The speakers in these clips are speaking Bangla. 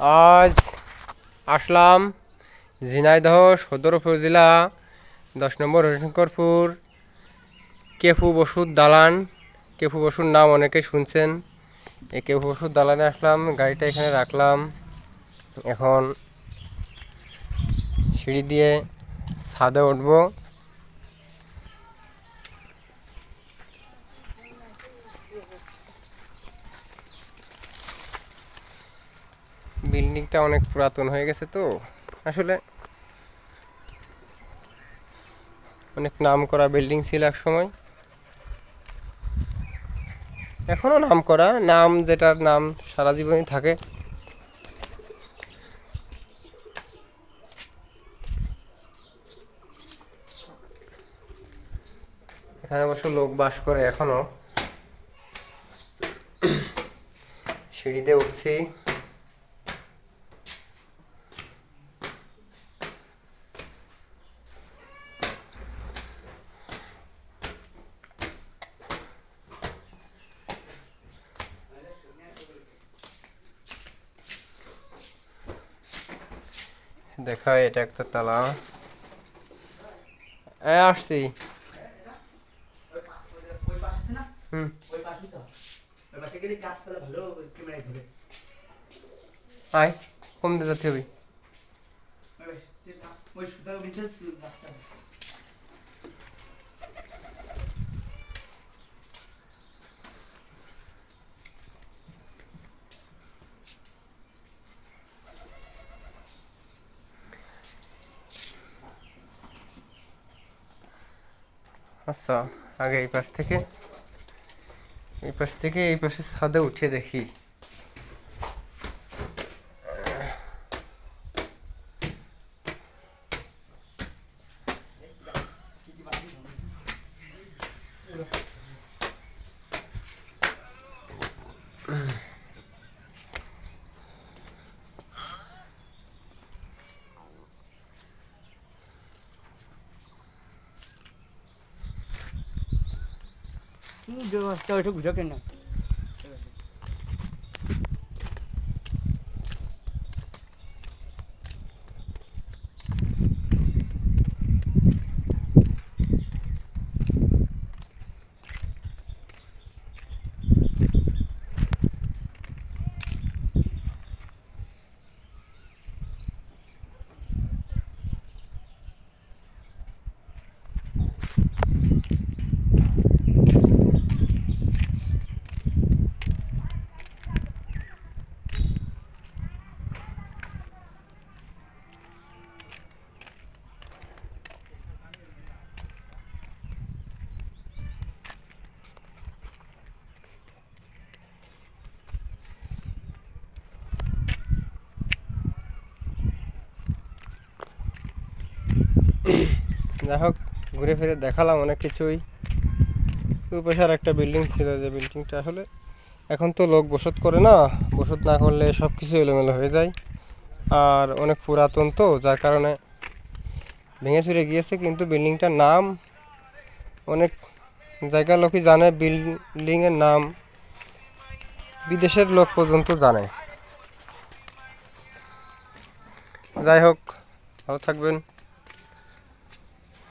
আজ আসলাম ঝিনাইদহ সদর উপজেলা দশ নম্বর হরিশঙ্করপুর কেফু বসুর দালান, কেফু বসুর নাম অনেকে শুনছেন। এই কেফু বসুর দালানে আসলাম, গাড়িটা এখানে রাখলাম। এখন সিঁড়ি দিয়ে ছাদে উঠবো। বিল্ডিংটা অনেক পুরাতন হয়ে গেছে তো। আসলে অনেক নাম করা বিল্ডিং ছিল এক সময়। এখনও নাম করা নাম যেটার নাম সারা জীবনই থাকে। এখানে অবশ্য লোক বাস করে এখনও। সিঁড়িতে উঠছি। দেখা এটা একটা তালা। এ আসছি। হুম। আয় কম দিতে হবে ওই আচ্ছা আগে এই পাশ থেকে এই পাশ থেকে এই পাশে ছাদে উঠে দেখি। શું જોવા? તો ગુજરાત ના? যাই হোক, ঘুরে ফিরে দেখালাম অনেক কিছুই। ওই পাশে আর একটা বিল্ডিং ছিল যে বিল্ডিংটা আসলে এখন তো লোক বসত করে না, বসত না করলে সব কিছু এলোমেলো হয়ে যায়। আর অনেক পুরাতন তো, যার কারণে ভেঙে চুরে গিয়েছে, কিন্তু বিল্ডিংটার নাম অনেক জায়গার লোকই জানে বিল্ডিংয়ের নাম বিদেশের লোক পর্যন্ত জানে। যাই হোক, ভালো থাকবেন।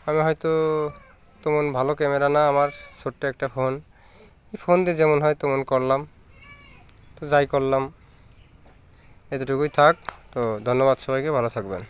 আমি হয়তো তেমন ভালো ক্যামেরা না, আমার ছোট্ট একটা ফোন। এই ফোন দিয়ে যেমন হয় তেমন করলাম। তো যাই করলাম। এতটুকুই থাক। তো ধন্যবাদ সবাইকে, ভালো থাকবেন।